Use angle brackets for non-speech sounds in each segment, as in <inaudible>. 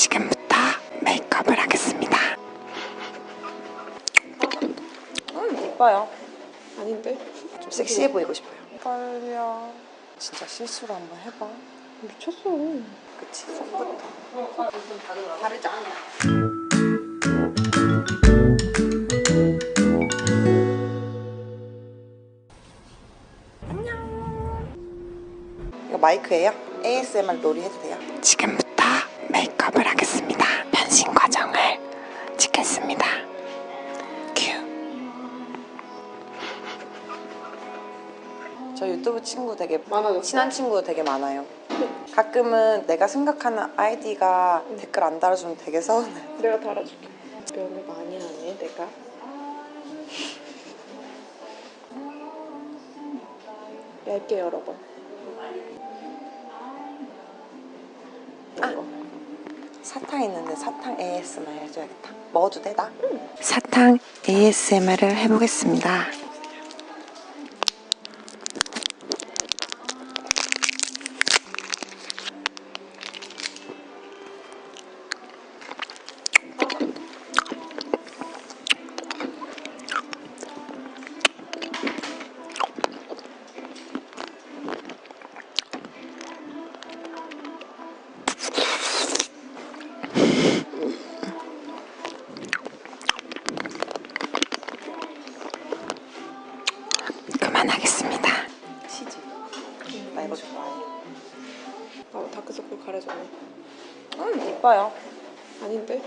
지금부터 메이크업을 하겠습니다. 음, 이뻐요. 아닌데? 좀 섹시해 보이고 싶어요. 떨려. 진짜 실수로 한번 해봐. 미쳤어. 그치? 손부터. 다르죠? 안녕. 이거 마이크예요? ASMR 놀이 해도 돼요? 지금부터 친구 되게 많아졌어? 친한 친구 되게 많아요. 가끔은 내가 생각하는 아이디가 댓글 안 달아주면 되게 서운해. 내가 달아줄게. 면을 많이 하네, 내가. 얇게 여러 번. 아, 사탕 있는데 사탕 ASMR 해줘야겠다. 먹어도 돼, 나? 사탕 ASMR을 해보겠습니다. 아, 다크서클 가려졌네. 음, 이뻐요. 아닌데?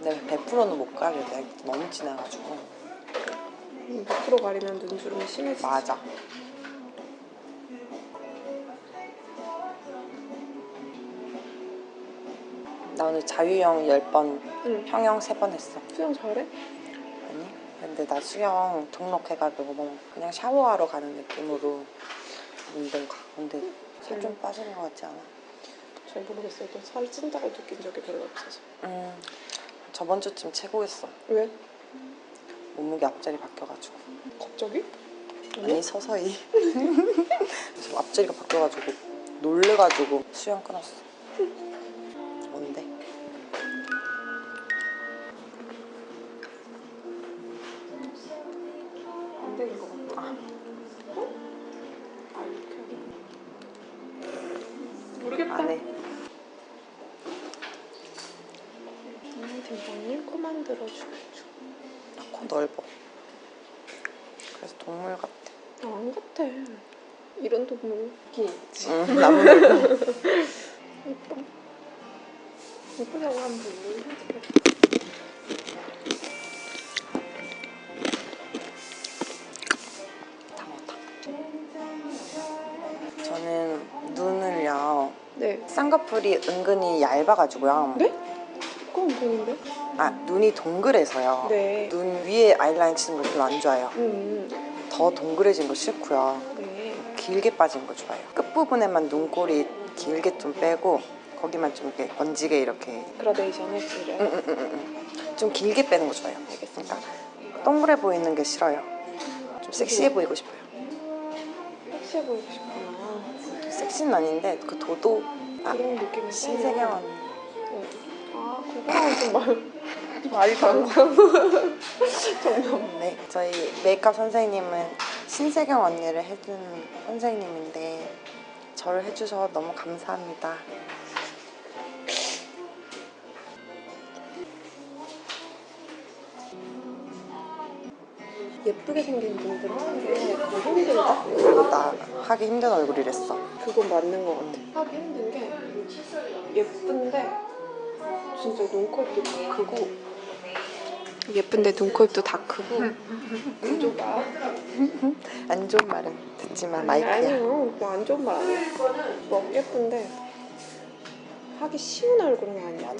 근데 100%는 못 가려. 내가 너무 진해가지고. 음, 100% 가리면 눈주름이 심해지지. 맞아. 나 오늘 자유형 10번, 응. 평형 3번 했어. 수영 잘해? 아니? 근데 나 수영 등록해가지고 뭐 그냥 샤워하러 가는 느낌으로 운동 가. 근데 살 좀 빠지는 것 같지 않아? 잘 모르겠어요. 또 살이 찐다고 느낀 적이 별로 없어서. 음, 저번 주쯤 최고였어. 왜? 몸무게 앞자리 바뀌어가지고. 갑자기? 아니 서서히. <laughs> 앞자리가 바뀌어가지고 놀래가지고 수영 끊었어. 안 해. 음, 팀장님 코 만 들어주죠. 코 넓어. 그래서 동물 같아. 아, 안 같아. 이런 동물 있긴 있지. 응, 나무 넓어. 예뻐. 예쁘다고 하면. 다 쌍꺼풀이 은근히 얇아가지고요. 네? 그건 보는데? 아 눈이 동그래서요. 네. 눈 위에 아이라인 치는 걸 별로 안 좋아해요. 음, 더 동그래진 거 싫고요. 네. 길게 빠진 거 좋아해요. 끝부분에만 눈꼬리 길게 좀 빼고 거기만 좀 이렇게 번지게 이렇게 그라데이션 해주래. 응, 응, 응, 응, 응. 좀 길게 빼는 거 좋아해요. 알겠습니다. 동그래 보이는 게 싫어요. 좀 섹시해 보이고 싶어요. 섹시해 보이고 싶구나. 섹시는 아닌데 그 도도 아, 그런 느낌이 신세경 언니. 어. 아, 그거랑 좀 말. 말이 달라. 정말. 네, 저희 메이크업 선생님은 신세경 언니를 해준 선생님인데 저를 해주셔서 너무 감사합니다. 예쁘게 생긴 분들은 너무 힘들다. 나 하기 힘든 얼굴이랬어. 그건 맞는 것 같아. 하기 힘든 게 예쁜데 진짜 눈코입도 다 크고 예쁜데 눈코입도 다 크고 구조가 <laughs> 안 좋은 말은 듣지만 아니, 마이크야. 아니요 뭐안 좋은 말 아니에요 뭐 예쁜데 하기 쉬운 얼굴은 아니야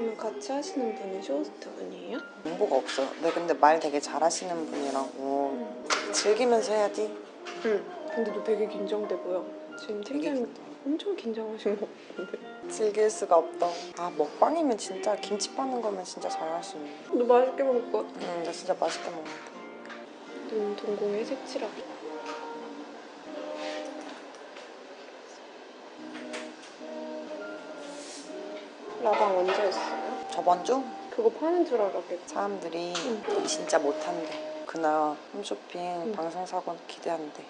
그러면 같이 하시는 분이 쇼호스트 분이에요? 정보가 없어. 네, 근데 말 되게 잘하시는 분이라고. 즐기면서 해야지. 응 근데 너 되게 긴장돼 보여 지금 되게 팀장님 엄청 긴장하신 것 같은데 즐길 수가 없다. 아 먹방이면 진짜 김치 빠는 거면 진짜 잘하시네. 너 맛있게 먹을 것 같아 응, 나 진짜 맛있게 먹는다. 눈 동공에 색칠하기 라방 언제 했어요? 저번 주 그거 파는 줄 알았겠지. 사람들이 응. 진짜 못한대. 그날 홈쇼핑 응. 방송 사고 기대한대.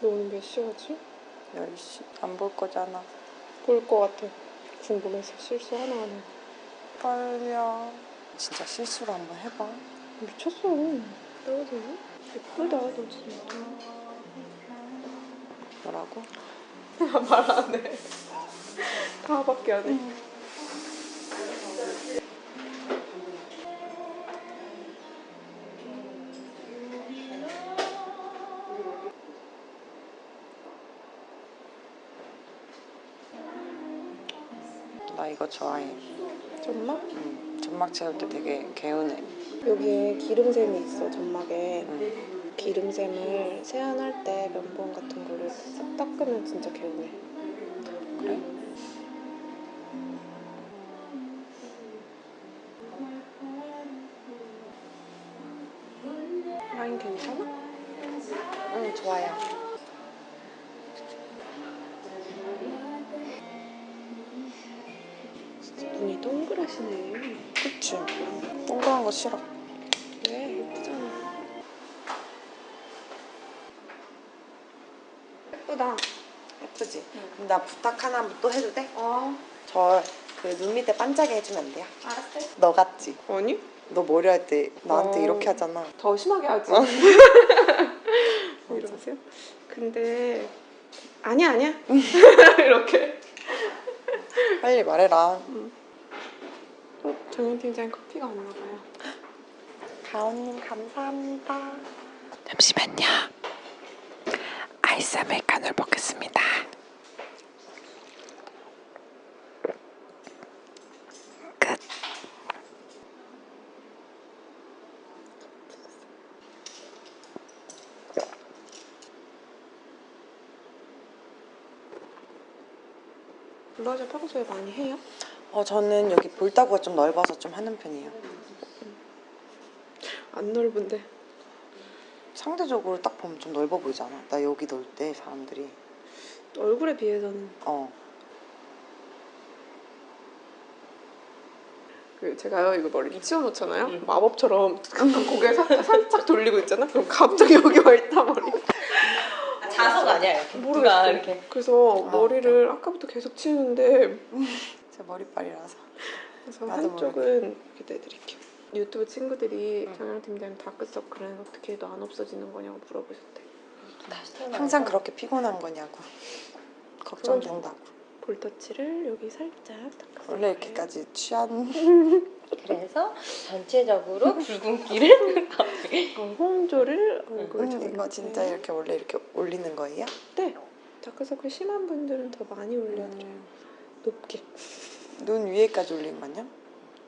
너 오늘 몇 시까지? 10시 안 볼 거잖아. 볼것 같아. 궁금해서 실수 하나 안 해. 떨려. 진짜 실수로 한번 해봐. 미쳤어. 떨어지네. 예쁘다, 너 진짜. 뭐라고? <laughs> 말안 해. 다밖에 안 해. 나 이거 좋아해. 점막? 응. 점막 채울 때 되게 개운해. 여기에 기름샘이 있어, 점막에. 응. 기름샘을 세안할 때 면봉 같은 걸로 싹 닦으면 진짜 개운해. 그래? 라인 괜찮아? 응, 좋아요. 동그라시네. 그치? 동그란 거 싫어. 왜? 예쁘잖아. 예쁘다. 예쁘지? 그럼 나 부탁 하나 또 해도 돼? 어, 저 그 눈 밑에 반짝이 해주면 안 돼요? 알았어. 너 같지? 아니? 너 머리 할 때 나한테 어. 이렇게 하잖아. 더 심하게 하지. <laughs> 이러세요? 근데 아니야 아니야. <laughs> 이렇게. 빨리 말해라. 어, 정현 팀장 커피가 왔나 봐요. 가온님 감사합니다. 잠시만요. 아이스 아메리카노를 먹겠습니다. 끝. 블러셔 평소에 많이 해요? 어 저는 여기 볼따구가 좀 넓어서 좀 하는 편이에요. 안 넓은데. 상대적으로 딱 보면 좀 넓어 보이잖아. 나 여기 넣을 때 사람들이 얼굴에 비해서는 어 그 제가요 이거 머리 치워 놓잖아요. 마법처럼 약간 고개 살, 살짝 돌리고 있잖아. 그럼 갑자기 여기 와 있다 머리. 자석 아니야 이렇게 모르겠어. 누가 이렇게 그래서 아, 머리를 아까부터 계속 치우는데 제 머리빨이라서 그래서 나도 한쪽은 이렇게 내드릴게요. 유튜브 친구들이 정영 팀장님 다크서클은 어떻게 해도 안 없어지는 거냐고 물어보셨대. 항상 그렇게 피곤한 거냐고 걱정된다고. 볼터치를 여기 살짝 닦아서 원래 이렇게까지 취한 그래서 전체적으로 <laughs> 붉은기를 어, <laughs> 홍조를 얼굴 음, 이거 진짜 이렇게 원래 이렇게 올리는 거예요? 네. 다크서클 심한 분들은 더 많이 올려드려요. 음, 높게. 눈 위에까지 올린 거냐?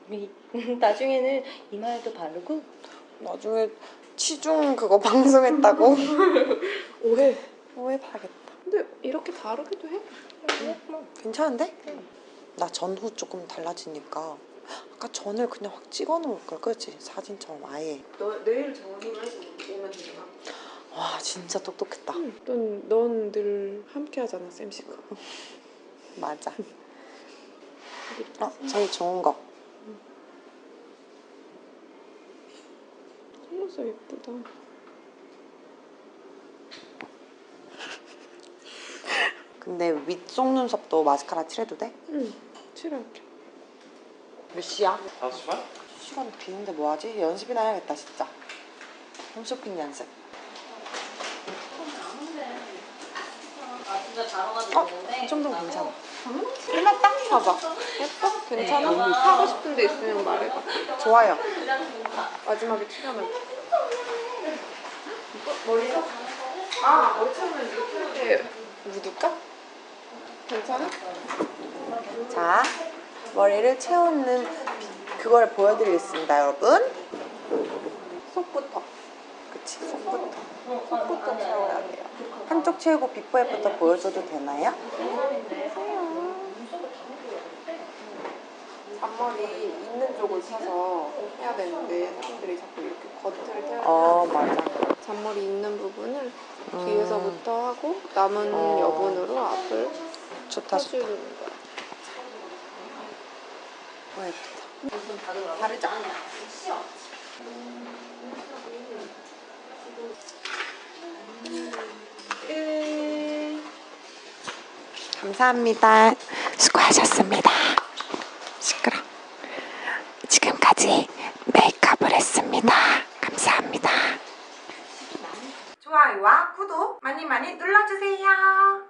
위- <laughs> 나중에는 이마에도 바르고 나중에 치중 그거 <laughs> 방송했다고 <laughs> 오해. 오해 봐야겠다. 근데 이렇게 다르기도 해. 괜찮은데? 나 전후 조금 달라지니까 아까 전을 그냥 확 찍어 놓을 걸 그렇지 사진처럼 아예 너 내일 정원으로 해서 오면 되잖아. 와 진짜 똑똑했다 넌, 넌 늘 함께 하잖아, 쌤씨가. 맞아 어 제일 좋은 거 속눈썹 예쁘다. 근데 윗 속눈썹도 마스카라 칠해도 돼? 응, 칠할게. 몇 시야? 5시 반? 시간 비는데 뭐하지? 연습이나 해야겠다 진짜 홈쇼핑 연습 아 어? 이 정도면 괜찮아 일마 딱 봐봐. 예뻐? 괜찮아? 하고 싶은 데 있으면 말해봐. 좋아요 마지막에 칠하면 돼. 머리 서 아, 머리 채우면 이렇게 묻을까? 괜찮아? 자 머리를 채우는 그걸 보여드리겠습니다 여러분 속부터. 그치 속부터 속부터 채워야 돼요 한쪽 채우고 비포 애프터 보여줘도 되나요? 앞머리 있는 쪽을 쳐서 해야 되는데 사람들이 자꾸 이렇게 겉을 태워. 어 맞아 잔머리 있는 부분을 음. 뒤에서부터 하고 남은 어. 여분으로 앞을 좋다 좋다 쳐주는 거야. 와 예쁘다. 다르죠? 감사합니다. 수고하셨습니다. 시끄러. 지금까지 메이크업을 했습니다. 감사합니다. 좋아요와 구독 많이 많이 눌러주세요.